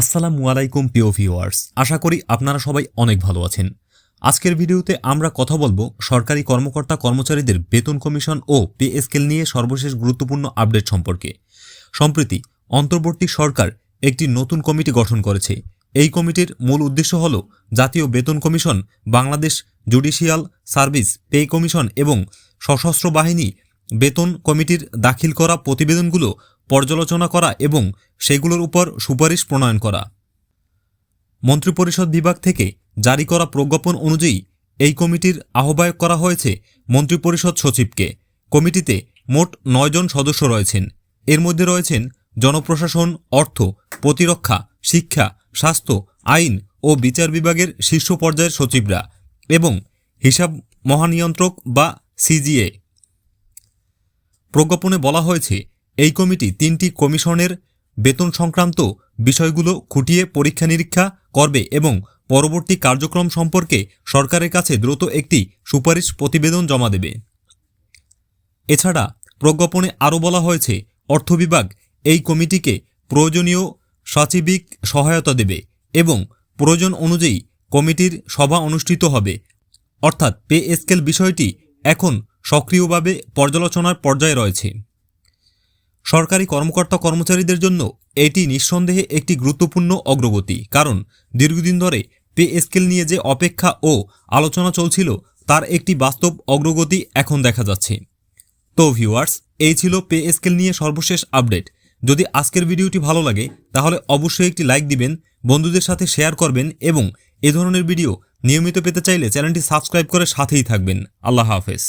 আসসালামু আলাইকুম, প্রিয় ভিউয়ার্স। আশা করি আপনারা সবাই অনেক ভালো আছেন। আজকের ভিডিওতে আমরা কথা বলব সরকারি কর্মকর্তা কর্মচারীদের বেতন কমিশন ও পে স্কেল নিয়ে সর্বশেষ গুরুত্বপূর্ণ আপডেট সম্পর্কে। সম্প্রতি অন্তর্বর্তী সরকার একটি নতুন কমিটি গঠন করেছে। এই কমিটির মূল উদ্দেশ্য হল জাতীয় বেতন commission, Bangladesh judicial service pay commission এবং সশস্ত্র বাহিনী বেতন কমিটির দাখিল করা প্রতিবেদনগুলো পর্যালোচনা করা এবং সেগুলোর উপর সুপারিশ প্রণয়ন করা। মন্ত্রিপরিষদ বিভাগ থেকে জারি করা প্রজ্ঞাপন অনুযায়ী এই কমিটির আহ্বায়ক করা হয়েছে মন্ত্রিপরিষদ সচিবকে। কমিটিতে মোট নয়জন সদস্য রয়েছেন। এর মধ্যে রয়েছেন জনপ্রশাসন, অর্থ, প্রতিরক্ষা, শিক্ষা, স্বাস্থ্য, আইন ও বিচার বিভাগের শীর্ষ পর্যায়ের সচিবরা এবং হিসাব মহানিয়ন্ত্রক বা সিজিএ। প্রজ্ঞাপনে বলা হয়েছে এই কমিটি তিনটি কমিশনের বেতন সংক্রান্ত বিষয়গুলো খুঁটিয়ে পরীক্ষা নিরীক্ষা করবে এবং পরবর্তী কার্যক্রম সম্পর্কে সরকারের কাছে দ্রুত একটি সুপারিশ প্রতিবেদন জমা দেবে। এছাড়া প্রজ্ঞাপনে আরও বলা হয়েছে, অর্থ বিভাগ এই কমিটিকে প্রয়োজনীয় সচিবিক সহায়তা দেবে এবং প্রয়োজন অনুযায়ী কমিটির সভা অনুষ্ঠিত হবে। অর্থাৎ পে স্কেল বিষয়টি এখন সক্রিয়ভাবে পর্যালোচনার পর্যায়ে রয়েছে। সরকারি কর্মকর্তা কর্মচারীদের জন্য এটি নিঃসন্দেহে একটি গুরুত্বপূর্ণ অগ্রগতি, কারণ দীর্ঘদিন ধরে পে স্কেল নিয়ে যে অপেক্ষা ও আলোচনা চলছিল, তার একটি বাস্তব অগ্রগতি এখন দেখা যাচ্ছে। তো ভিউয়ার্স, এই ছিল পে স্কেল নিয়ে সর্বশেষ আপডেট। যদি আজকের ভিডিওটি ভালো লাগে, তাহলে অবশ্যই একটি লাইক দিবেন, বন্ধুদের সাথে শেয়ার করবেন এবং এ ধরনের ভিডিও নিয়মিত পেতে চাইলে চ্যানেলটি সাবস্ক্রাইব করে সাথেই থাকবেন। আল্লাহ হাফেজ।